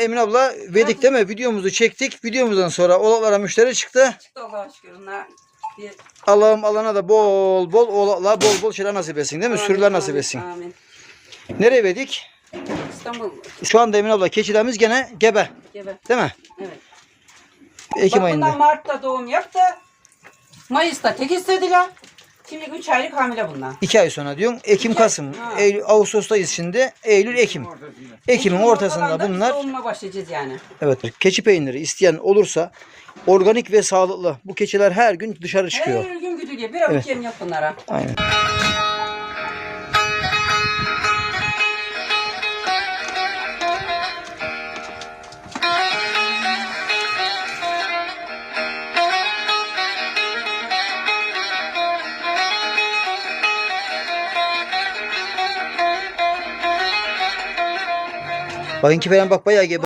Emin abla verdik değil mi? Videomuzu çektik. Videomuzdan sonra oğlaklara müşteri çıktı. Çıktı Allah'a şükür. Onlar bir Allah'ım alana da bol bol oğlaklar bol bol şeyler nasip etsin değil mi? Amin, Sürüler nasip amin, etsin. Amin. Nereye verdik? İstanbul Şu anda Emin abla keçilerimiz gene gebe. gibi. Değil mi? Evet. Ekim Bak ayında. Mart'ta doğum yaptı. Mayıs'ta tek istediler. Şimdi 3 aylık hamile bunlar. İki ay sonra diyorsun. Ekim, İki ay. Kasım. Ha. Eylül, Ağustos'tayız şimdi. Eylül, Ekim. Ekim'in ortasında biz bunlar. Doğumuna başlayacağız yani. Evet. Keçi peyniri isteyen olursa organik ve sağlıklı. Bu keçiler her gün dışarı çıkıyor. Her gün güdülüyor. Bir avuç Evet. yem yok bunlara. Aynen. Bakın ki falan bak bayağı gebe.